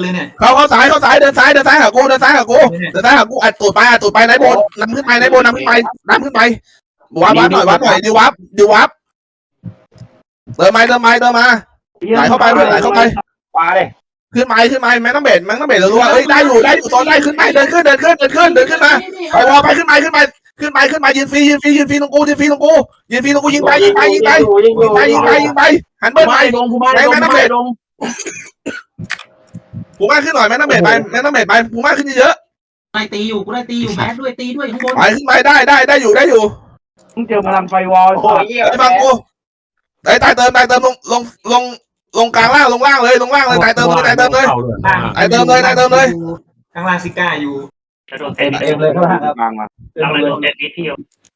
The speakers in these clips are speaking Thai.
เลยเนี่ยเข้าเข้าซ้ายเข้าซ้ายเดินซ้ายเดินซ้ายหากูเดินซ้ายหากูเดินซ้ายหากูอัดตูดไปอัดตูดไปไหนบนนำขึ้นไปไหนบนนำขึ้นไปนำขึ้นไปวับวับหน่อยวับหน่อยดิวับดิวับเดินมาเดินมาเดินมาไหลเข้าไปเพื่อนไหลเข้าไปปลาเลยขึ้นมาขึ้นมาแม่ต้องเบ็ดแม่ต้องเบ็ดรัวๆเอ้ยได้อยู่ได้อยู่ตอนได้ขึ้นไปเดินขึ้นเดินขึ้นเดินขึ้นเดินขึ้นมาไปวอไปขึ้นไปขึ้นไปขึ้นไปขึ้นไปยืนฟรียืนฟรียืนฟรีตรงกูยืนฟรีตรงกูยืนฟรีตรงกูยิงไปยิงไปยิงไปยิงอยิยู่งไปยิงไปยิงไปหันเบิ้ลไปลงกูมาลงกูมา ลงผูมาขึ้นหน่อยแม่ต้องเบ็ดไปแม่ต้องเบ็ดไปผูมาขึ้นเยอะไล่ตีอยู่กูไล่ตีอยู่แบดด้วยตีด้วยข้างบนๆไปขึ้นไปได้ได้ได้อยู่ได้อยู่มึงเจอมาลันไฟวอลโอ้โหเยี่ยไอ้บังกูไอ้ตายเติมตายเติมลงลงลงลงกลางล่างลงล่างเลยลงล่างเลยตายเติมเลยตายเติมเลย ไอ้เติมเลยไอ้เติมเลย ข้างล่างซิก้าอยู่เต็มเต็มเลยข้างล่างบางมาเราเลยเต็มนิดเดียว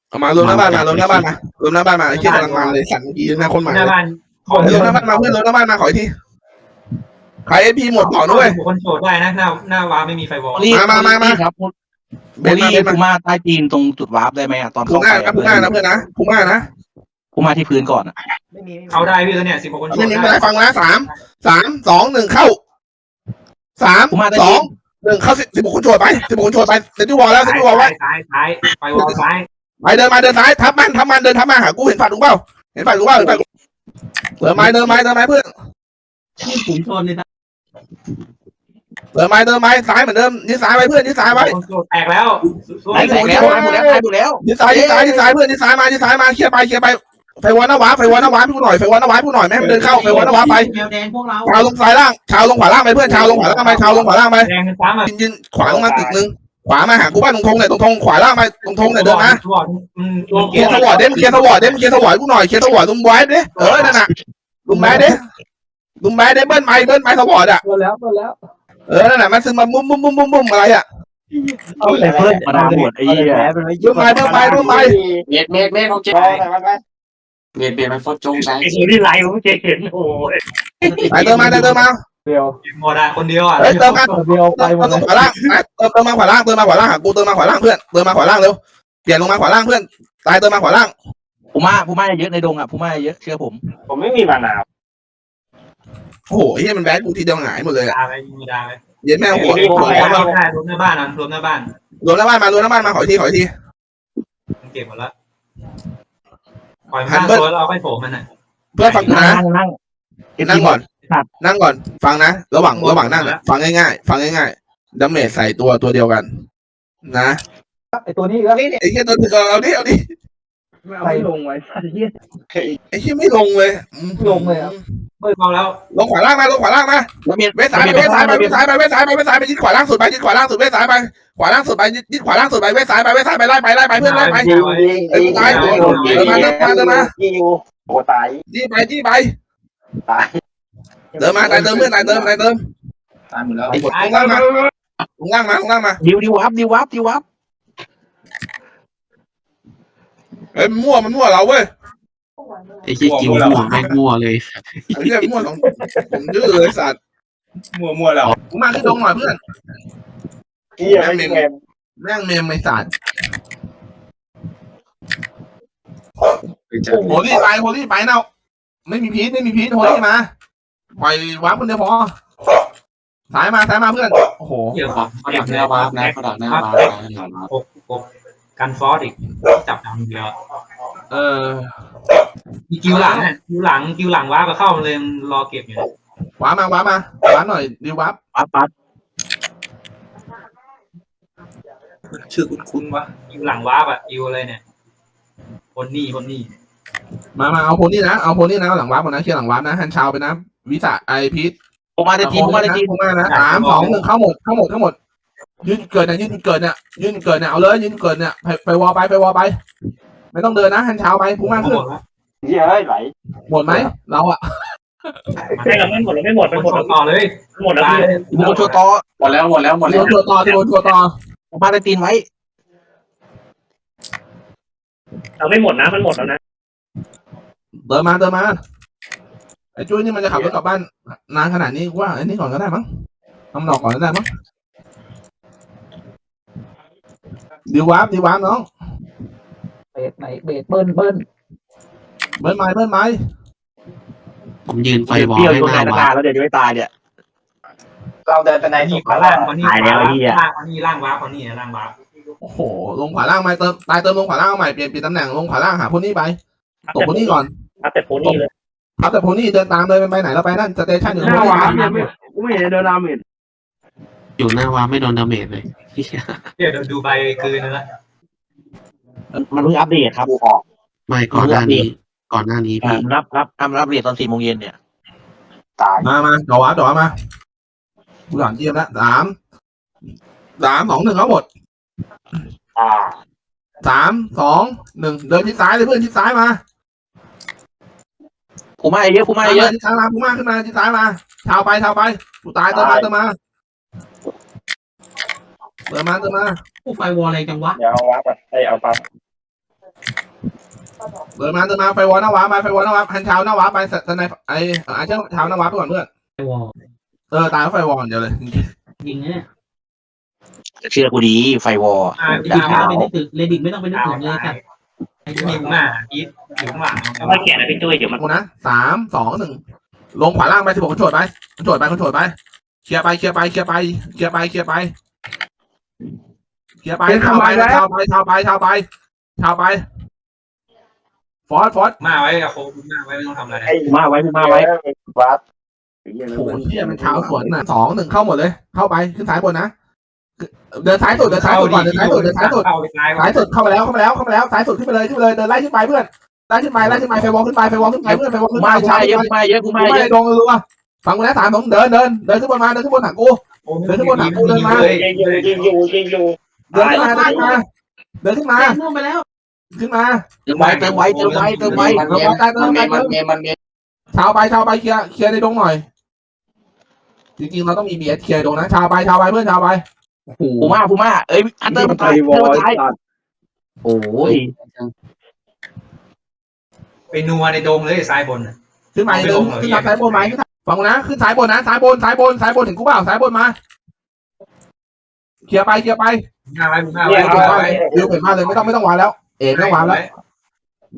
เอามารวมหน้าบ้านมารวมหน้าบ้านมารวมหน้าบ้านมาไอ้เชี่ยกำลังมาเลยสั่นเมื่อกี้หน้าคนมาหน้าบ้านขอเรวมหน้าบ้านมาเพื่อนรวมหน้าบ้านมาขออีกที ใครเอพีหมดบอกด้วย คนโฉดได้นะหน้าหน้าวาไม่มีไฟวอลมามามามา ครับเบบูนลี่มาเบนกูมามาใต้ตีนตรงจุดวาร์ปได้ไหมอะตอนพูเข้าม่าไปนะพูม่านะเพื่อนนะพูม่านะกูมาที่พื้นก่อนอะเอาได้พี่แล้วเนี่ยสิบกว่าคนโฉนี่ดนี่ได้มาฟังนะสามสามสองหนึ่งเข้าสามกูมาใต้สอตีงนหนึ่งเข้าสิบสิบหกคนโชว์ไปสิบหกคนโชว์ไปเซนติวอลแล้วเซนติวอลไว้ซ้ายซ้ายไฟวอลซ้ายไปเดินมาเดินซ้ายทับมันทับมันเดินทับมาหากูเห็นฝันถูกเปล่าเห็นฝันถูกเปล่าเห็นฝันเดินไม้เดินไม้เดินไม้เพื่อนผมชนเลยนะ เดินไม้เดินไม้ซ้ายเหมือนเดิมยืดซ้ายไว้เพื่อนยืดซ้ายไว้คนโฉดแตกแล้วไอ้แตกแล้วตายหมดแล้วตายหมดแล้วยืดซ้ายยืดซ้ายยืดซ้ายเพื่อนยืดซ้ายมายืดซ้ายมาเคลียร์ไปเคลียร์ไปไฟวอนนวาไฟวอนนวาพี่กูหน่อยไฟวอนนวาพี่กูหน่อยแม่ให้มันเดินเข้าไฟวอนนวาไปแมวแดงพวกเราชาวลงซ้ายล่างชาวลงขวาล่างไปเพื่อนชาวลงขวาล่างไปชาวลงขวาล่างไปแดงซ้ำอะยืนยืนขวาลงมาตึกนึงขวามาหากูบ้านตรงทงเนี่ยตรงทงขวาล่างไปตรงทงเนี่ยเดินนะวอร์ดมันเคลียร์สวอร์ดเด้มเคลียร์สวอร์ดเด้มเคลียร์สวอร์ดกูหน่อยเคลียร์สวอร์ดลุงแบดเด้เออนั่นน่ะลุงแบดเด้ ลุงแบดเด้เบิ้ลไม้เบิ้ลไม้สวอร์ดอะหมดแล้วหมดแล้วเออ นั่นน่ะมันซึมมามุ้มมุ้มมุ้มมุ้มมุ้มอะไรอะเอาแต่เพื่อนมาดาหมดไอ้เหี้ยเบิ้ลไม้เบิ้ลไม้เบิ้ลไม้เมดเมดเมดโอเคไปไปไปเมดเมดมันฟดจงใจไอ้คนที่ไลฟ์ผมเจ๊เห็นโอ้ยไปเติมมาเติมมาเดียวหมดอะคนเดียวอะเฮ้ยเติมมาเดียวไปเติมหมดเติมขวาล่างเติมเติมมาขวาล่างเติมมาขวาล่างหากูเติมมาขวาล่างเพื่อนเติมมาขวาล่างเร็วเปลี่ยนลงมาขวาล่างเพื่อนตายเติมมาขวาล่างผมมาผมมาเยอะในดงอะผมมาเยอะเชื่อผม ผมไม่มีมานาว โอ้โหไอ้เหี้ยมันแบดกูทีเดียวหงายหมดเลยอะดาไปยิงดาไปเย็นแม่หัวรหัววมหน้าบ้านรวมหน้าบ้านอะรวมหน้าบ้านรวมหน้าบ้านมารวมหน้าบ้านมาขออีกทีขออีกทีมันเก็บหมดแล้วปล่อยมันตั้งตัวแล้วเอาไปโผล่มันอะเพื่อนฟังกูนะนั่งนั่งนั่งก่อนนั่งก่อน ฟังนะระหว่างระหว่างนั่งนะฟังง่ายๆฟังง่ายๆดาเมจใส่ตัวตัวเดียวกัน นะไอ้ตัวนี้ก็ไอ้เหี้ยตัวถึงเอาดิเอาดิ ไปลงไว้ไอ้เหี้ย ไอ้เหี้ยไม่ลงเลยอืมลงเลยครับเปิดเอาแล้วลงขวาล่างมาลงขวาล่างมาแล้วเมียเวสายไปเวสายไปเวสายไปเวสายไปเวสายไปยึดขวาล่างสุดไปยึดขวาล่างสุดเวสายไปขวาล่างสุดไปยึดยึดขวาล่างสุดไปเวสายไปเวสายไปไล่ไปไล่ไปเพื่อนไล่ไปยิงยิงยิงยิงอยู่โอ้ตายจี้ไปจี้ไปตายเติมมาตายเติมเพื่อนตายเติมตายเติมตายหมดแล้วลงล่างมาลงล่างมาลงล่างมาดิวดิววับดิววับดิววับ เอ้ยมั่วมันมั่วเราเว้ยไอ้ขี้กินมั่วไม่มั่วเลย ไอ้เหี้ยมั่วของผมดื้อเลยสัตว์มั่วมั่วแล้วกูมาขึ้นลงหน่อยเพื่อนเยี่ยไม่เกมแม่งเมมไม่สัตว์จะโหลี่ไปโหลี่ไปเนาไม่มีพีทไม่มีพีทโหลี่มาปล่อยวับคนเดียวพอสายมาสายมาเพื่อนโอ้โหเกี่ยวเขาดักหน้าบ้านนะเขาดักหน้าบ้านนะปกปก กันฟอสอีกจับดำเดียวเออมีคิวหลังอะคิวหลังคิวหลังว้าก็เข้ามาเลยรอเก็บอยู่ว้ามาว้ามาว้าหน่อยดิววับปั๊บปั๊บชื่อคุ้นๆวะคิวหลังว้าอะคิวอะไรเนี่ยคนนี่คนนี่มามาเอาคนนี้นะเอาคนนี้นะเอาหลังวับก่อนนะเชียร์หลังวับนะฮันชาวไปนะ วิสาไอพีทผมมาในทีมผมมาในทีมผมมานะสามสองหนึ่งเข้าหมดเข้าหมดทั้งหมด ยืนเกิดเนี่ยยืนเกิดเนี่ยยืนเกิดเนี่ยเอาเลยยืนเกิดเนี่ยไปไปวอไปไปวอไป ไม่ต้องเดินนะฮันชาวไปพุ่งมากหมขึ้นดแล้วเยี่ยไหลหมดไหมเราอะไม่เราไม่หมดเราไม่หมดคมันนหมดต่อเลยหมดแล้วพี่โมโชตอหมดแล้วหมดแล้วหมดโดแล้วนตัวต่อโดนตัวต่อผมมาในทีมไว้เราไม่หมดนะมันหมดแล้วนะเดินมาเดินมาไอ้จุ้ยนี่มันจะขับรถกลับบ้านนานขนาดนี้กูว่าไอ้นี่ก่อนก็ได้มั้งทำหนอกก่อนก็ได้มั้ง ดีวาร์ปดีวาร์ปน้อง เบสไหนเบสเบิ้ลเบิ้ลเบิ้ลไม้เบิ้ลไม้ผมยืนไฟวอลเปรี้ยวให้ตัวหไหนน้านาบ้านแล้วเดี๋ยวจะไม่ตายเนี่ยเราเดินไปในนี่สุขวาล่างคนนี้ตายแล้วไอ้เหี้ย ล่างคนนี้ล่างวาร์ปคนนี้ล่างวาร์ปโอ้โห ลงขวาล่างมาเติมตายเติมลงขวาล่างเอาใหม่เปลี่ยนเปลี่ยนตำแหน่งลงขวาล่างหาพวกนี้ไปตกพวกนี้ก่อนอัพแต่โพนี่เลยครับแต่พวกนี้เดินตามเลยไปไหนเราไปนั่นสเตชันอยู่หน้าวาร์ปเนี่ยไม่กูไม่เห็นโดนดาเมจ อยู่หน้าวาไม่โดนดาเมจเลยเดี๋ยวดูใบคืนนึงละมันเพิ่งอัปเดตครับกูออกไม่ก่อนหน้านี้ ก่อนหน้านี้พี่รับรับทำรับเรียนตอนสี่โมงเย็นเนี่ยตายมามาเดอกวับเดอกวับมากูถามเทียมแล้วสามสามสองหนึ่งทั้งหมดอ่าสามสองหนึ่งเดินทิศซ้ายเลยเพื่อนทิศซ้ายมากูมาเยอะกูมาเยอะทิศซ้ายมาพุ่งมาขึ้นมาทิศซ้ายมาชาวไปชาวไปกูตายเติมมาเติมมา เติมมาเติมมากูไฟวอลอะไรจังวะเดี๋ยวเอาวับไอเอาปั๊บเติมมาเติมมาไฟวอลหน้าวับมาไฟวอลหน้าวับพันชาวหน้าวับไปสนายไอ้ไอ้เจ้าชาวหน้าวับไปก่อนเพื่อนไฟวอลเออตายแล้วไฟวอลเดียวเลยยิงเนี่ยเชื่อกูดีไฟวอลอ่าเลพี่ดิกดาวไม่ต้องไปนึกถึงเลดิกไม่ต้องไปนึกดาวถึงเลยครับนิวมาอีทอยู่ข้างหลังไม่แก่นะพี่ตุ้ยเดี๋ยวมันกูนะสามสองหนึ่งลงขวาล่างไปสิบหกคนโฉดไปคนโฉดไปคนโฉดไปเคลียร์ไปเคลียร์ไปเคลียร์ไปเคลียร์ไปเคลียร์ไป เคลียร์ไปชาวไปชาวไปชาวไปชาวไปชาวไป ฟอสฟอสมาไว้กับโคมาไว้ไม่ต้องทำอะไรไอ้มาไว้มาไว้วับโอ้โหเฮียมันชาวสวนน่ะสองหนึ่งเข้าหมดเลย เข้าไปขึ้นซ้ายบนนะเดินซ้ายสุดเดินซ้ายสุดก่อนเดินซ้ายสุดเดินซ้ายสุดเข้าไปซ้ายซ้ายสุดเข้ามาแล้วเข้ามาแล้วเข้ามาแล้วซ้ายสุดขึ้นไปเลยขึ้นไปเลยเดินไล่ขึ้นไปเพื่อนไล่ขึ้นไปไล่ขึ้นไปไฟวอลขึ้นไปไฟวอลขึ้นไปเพื่อนไฟวอลขึ้นไปมาชาวเยอะไปมาเยอะกูมาไม่เยได้อะลงรัวฟังกูนะสามสองเดินเดินเดินขึ้นบนมาเดินขึ้นบนหนังกู เลยยิงอยู่ยิงอยู่ยิงอยู่เดินขึ้นมาเดินขึ้นมาเดินขึ้นมาม่วงไปแล้วขึ้นมาเติมไว้เติมไว้เติมไว้เติมไว้มันเมมมันเมมมันเมมมันเมมชาวไปชาวไปเคลียร์เคลียร์ในดงหน่อย จริงๆเราต้องมีเบียดเคลียร์ดงนะชาวไปชาวไปเพื่อนชาวไปโอ้โหกูมากูมาเอ้ยอันเติมมันตายเติมมันตายโอ้ยไปนัวในดงเลยซ้ายบนขึ้นมาเดินขึ้นมาซ้ายบนไหมขึ้น ฟังกูนะขึ้นซ้ายบนนะซ้ายบนซ้ายบนซ้ายบนถึงกูเปล่าซ้ายบนมาเคลียร์ไปเคลียร์ไปมาไว้มาเนี่ไว้ยมาไว้เดี๋ยวเห็นมาเลยไม่ต้องไม่ต้องวางแล้ว เอ๋ไม่ต้องวางแล้ว